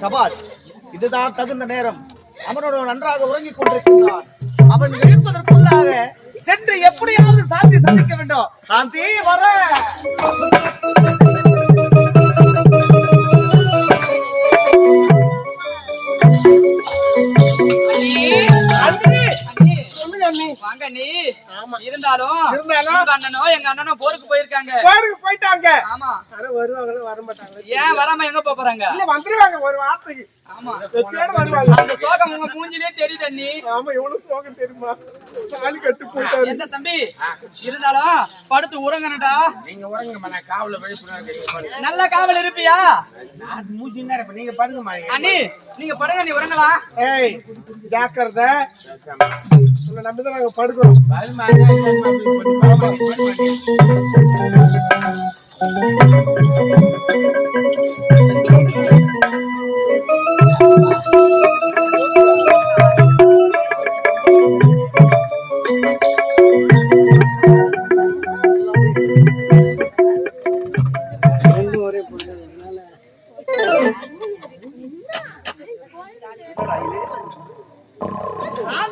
சபாஷ் இதுதான் தகுந்த நேரம். அவனோட நன்றாக உறங்கிக் கொண்டிருக்கிறான். அவன் எழுப்பதற்குள்ளாக சென்று எப்படியாவது சாந்தி சந்திக்க வேண்டும். சாந்தி வர! சொல்லுங்க வாங்க நீ. ஆமா. இருந்தாலும் இருந்தாலும்? உங்க அண்ணனும் எங்க அண்ணனும் போருக்கு போயிருக்காங்க. போருக்கு போயிட்டாங்க. ஆமா. ஆனா வருவாங்க வர மாட்டாங்க ஏன் வராம எங்க போப் போறாங்க? இல்ல வந்துருவாங்க ஒரு வார்த்தைக்கு. ஆமா. வருவாங்க. அந்த சோகம் உங்க மூஞ்சிலே தெரியுது அண்ணி. ஆமா எவ்வளவு சோகம் தெரியுமா? தாலி கட்டு போட்டாரு. எந்த தம்பி? இருந்தாலும் படுத்து உறங்கணுடா நீங்க உறங்குமா நான் காவல நல்ல காவல் இருப்பியா? நான் மூச்சு நேரம் நீங்க படுங்க அண்ணி நீங்க படுங்க நீ உறங்கலாம். ஏய் ஜாக்கிரதை. உன்னை நம்பிதான் நாங்க படுக்கிறோம்.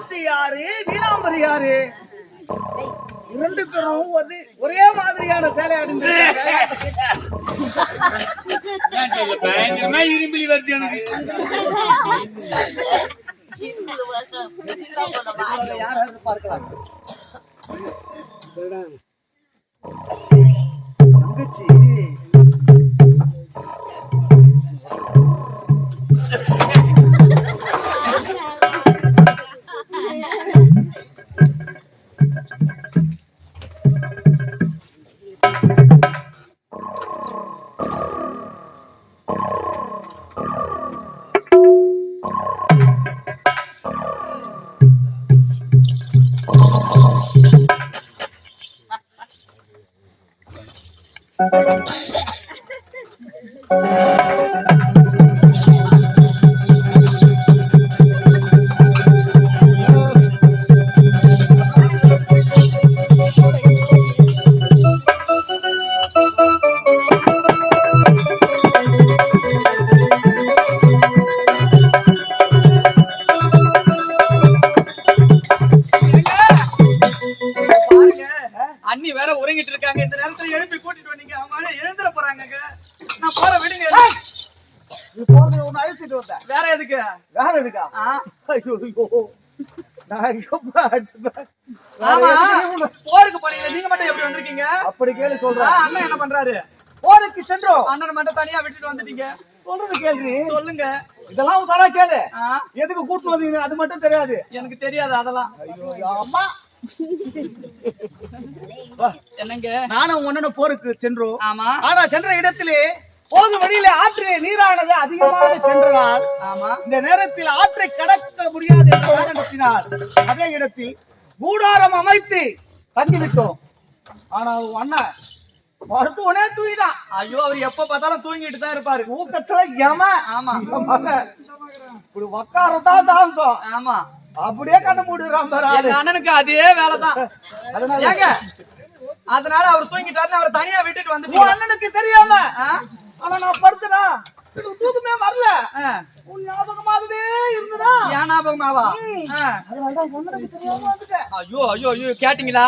சாந்தி யாரு நீலாம்பரி யாரு இரண்டு பேரும் ஒரு ஒரே மாதிரியான சேலை அணிந்து பயங்கரமா இரும்பிலி வருது எனக்கு. யாராவது பார்க்கலாம். தங்கச்சி வேற உறங்கிட்டு இருக்காங்க. இந்த நேரத்துல எழுப்பி கூட்டிட்டு வந்தீங்க. அவங்க எழுந்துட போறாங்க நான் போற விடுங்க. நீ போறது ஒண்ணு அழிச்சிட்டு வந்த. வேற எதுக்கு? வேற எதுக்கா? ஐயோ போருக்கு போனீங்க. நீங்க மட்டும் எப்படி வந்திருக்கீங்க? அப்படி கேளு சொல்றேன். அண்ணன் என்ன பண்றாரு? போருக்கு சென்றோம் அண்ணன் மட்டும் தனியா விட்டுட்டு வந்துட்டீங்க. சொல்றது கேள்வி சொல்லுங்க. இதெல்லாம் சாரா கேளு. எதுக்கு கூட்டு வந்தீங்க அது மட்டும் தெரியாது. எனக்கு தெரியாது அதெல்லாம். ஐயோ அம்மா. நானும் உன்னோட போருக்கு சென்றோம் ஆமா. ஆனா சென்ற இடத்திலே போது வழியில ஆற்று நீரானது அதிகமாக சென்றதால் ஆமா. இந்த நேரத்தில் ஆற்றை கடக்க முடியாது காரணத்தினால் அதே இடத்தில் கூடாரம் அமைத்து தங்கிவிட்டோம். ஆனா அண்ணன் உடனே தூங்கிட்டான் ஐயோ அவர் எப்ப பார்த்தாலும் தூங்கிட்டு தான் இருப்பாரு. ஊக்கத்துல யம. ஆமா. இப்படி உக்காரதான் தாமசம். ஆமா. அப்படியே கண்ண மூடுறான் பாரு அண்ணனுக்கு அதே வேலைதான். அதனால ஏங்க அதனால அவர் தூங்கிட்டாருன்னு அவர் தனியா விட்டுட்டு வந்துட்டீங்க. அண்ணனுக்கு தெரியாம? ஆனா நான் படுத்துனா தூக்கமே வரல. உன் ஞாபகமாகவே இருந்ததா? ஏன் ஞாபகமாவா? ஐயோ ஐயோ ஐயோ கேட்டீங்களா?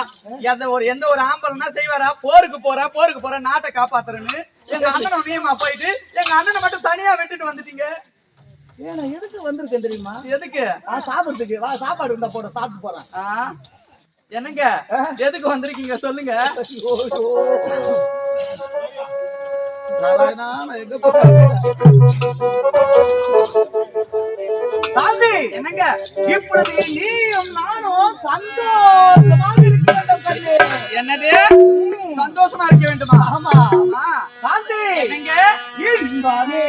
எந்த ஒரு எந்த ஒரு ஆம்பளனா செய்வாரா? போருக்கு போறேன் போருக்கு போறேன் நாட்டை காப்பாத்துறேன்னு. எங்க அண்ணனை நீயமா போயிட்டு எங்க அண்ணனை மட்டும் தனியா விட்டுட்டு வந்துட்டீங்க. ஏன்னா எதுக்கு வந்திருக்கேன் தெரியுமா? எதுக்கு? சாப்பிடுறதுக்கு. வா சாப்பாடு இருந்தா போட சாப்பிட்டு போறேன்? என்னங்க? எதுக்கு வந்திருக்கீங்க? சொல்லுங்க. என்னங்க? இப்பொழுது நீயும் நானும் சந்தோஷமாக இருக்க வேண்டும் கண்ணே. என்னது? சந்தோஷமா இருக்க வேண்டுமா? ஆமா. ஆமா சாந்தி! என்னங்க? இன்பமே.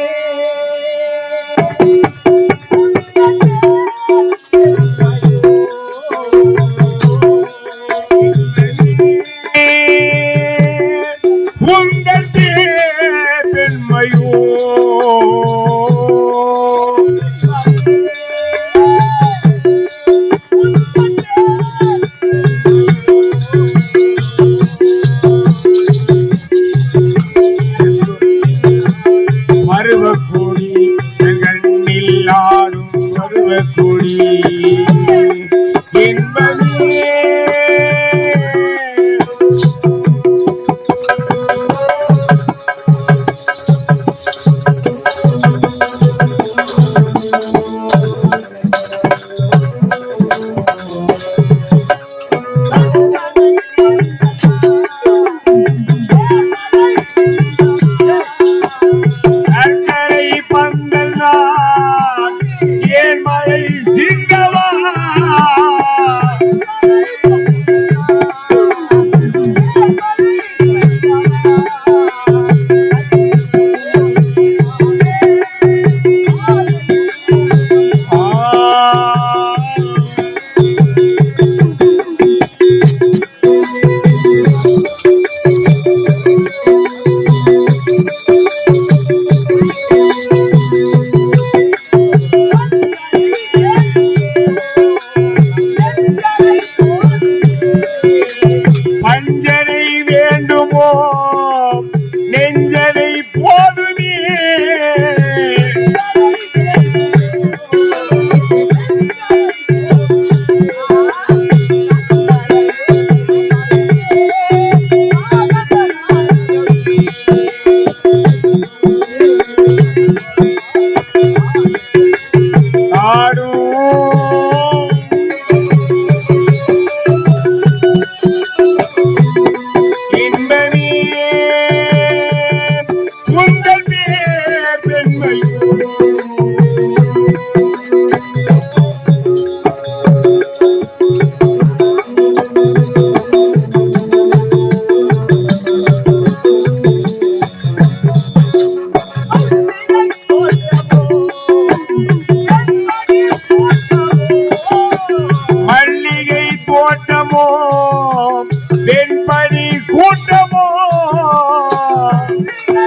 என்ன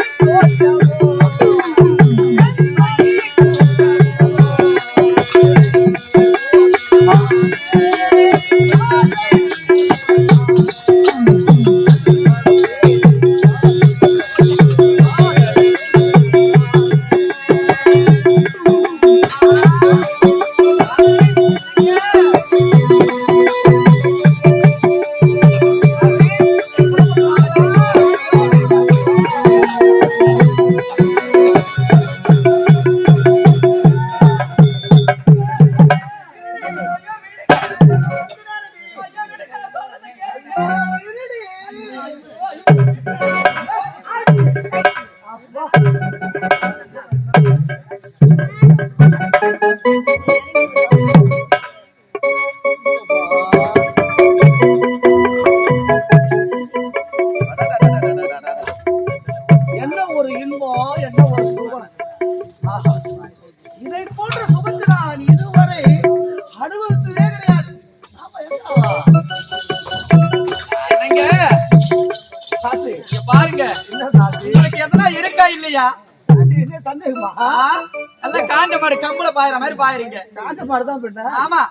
எல்லாம் காஞ்ச மாடு கம்புல பாயிற மாதிரி பாயிறீங்க. காஞ்ச மாதிரிதான் பின்ன ஆமா?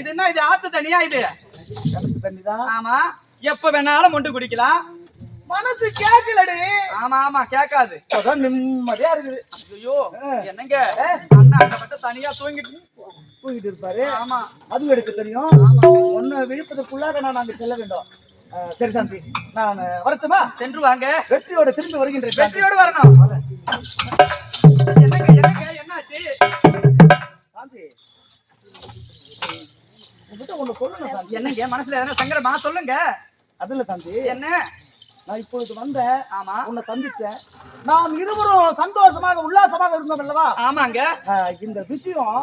இது என்ன இது ஆத்து தண்ணியா இது? ஆமா. எப்ப வேணாலும் மொண்டு குடிக்கலாம். மனசு கேட்கலடி. ஆமா ஆமா கேட்காது. அதான் நிம்மதியா இருக்குது. ஐயோ. என்னங்க. அண்ணா மட்டும் தனியா தூங்கிட்டு தூங்கிட்டு இருப்பாரு. ஆமா. அதுவும் எடுக்க தெரியும். ஒன்னு விழிப்பதற்குள்ளாக நான் அங்க செல்ல வேண்டும். சரி சாந்தி. நான் வரட்டுமா? சென்று வாங்க. வெற்றியோட திரும்பி வருகின்றேன். வெற்றியோடு வரணும். உங்ககிட்ட ஒண்ணு சொல்லணும் சாந்தி. என்னங்க மனசுல எதனா சங்கடமா? சொல்லுங்க. அதுல சாந்தி என்ன? நான் இப்பொழுது வந்தேன் ஆமா. உன்னை சந்திச்சேன். நாம் இருவரும் சந்தோஷமாக உல்லாசமாக இருந்தோம் அல்லவா? ஆமாங்க. இந்த விஷயம்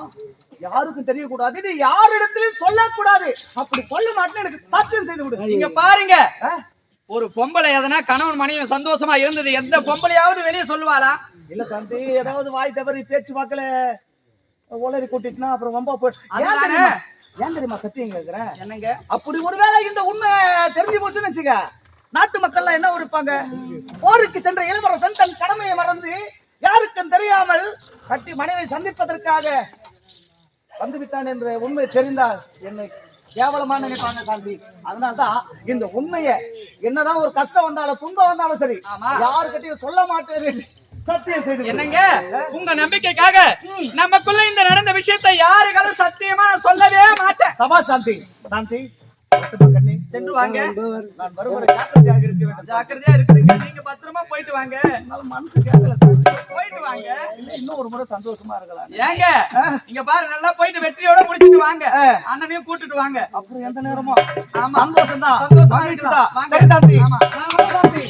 யாருக்கும் தெரியக்கூடாது. யாரிடத்திலும் சொல்லக்கூடாது. அப்படி சொல்ல மாட்டேன்னு எனக்கு சத்தியம் செய்து விடு. இங்க பாருங்க? ஒரு பொம்பளை எதனா கணவன் மனைவி சந்தோஷமா இருந்தது எந்த பொம்பளையாவது வெளியே சொல்லுவாளா? இல்ல சாந்தி ஏதாவது வாய் தவறி பேச்சு வாக்குல உளறி கூட்டிட்டுனா அப்புறம் ரொம்ப போய் ஏன். தெரியுமா? ஏன் தெரியுமா சத்தியம் கேக்குறேன்? என்னங்க? அப்படி ஒருவேளை இந்த உண்மை தெரிஞ்சு போச்சுன்னு வச்சுக்க நாட்டு மக்கள்லாம் என்ன இருப்பாங்க போருக்கு சென்ற இளவரசன் தன் கடமையை மறந்து யாருக்கும் தெரியாமல் கட்டி மனைவை சந்திப்பதற்காக வந்துவிட்டான் என்ற உண்மை தெரிந்தால் என்னை கேவலமா நினைப்பாங்க சாந்தி அதனால்தான் இந்த உண்மையை என்னதான் ஒரு கஷ்டம் வந்தாலும் துன்பம் வந்தாலும் சரி. யாருக்கிட்டையும் சொல்ல மாட்டேன். சத்தியம் செய்து என்னங்க? உங்க நம்பிக்கைக்காக நமக்குள்ள இந்த நடந்த விஷயத்தை யாருக்காலும் சத்தியமா நான் சொல்லவே மாட்டேன். சபா சாந்தி. சாந்தி. சென்று வாங்க. நான் வருவரை ஜாக்கிரதையாக இருக்க வேண்டும். ஜாக்கிரதையா இருக்குதுங்க நீங்க பத்திரமா போயிட்டு வாங்க. மனசு கேட்கல போயிட்டு வாங்க. இன்னும் ஒரு முறை சந்தோஷமா இருக்கலாம். ஏங்க? இங்க பாரு நல்லா போயிட்டு வெற்றியோட முடிச்சிட்டு வாங்க. அண்ணனையும் கூட்டிட்டு வாங்க. அப்புறம் எந்த நேரமும் ஆமா. சந்தோஷம் தான் வாங்க. சாந்தி. ஆமா. சாந்தி.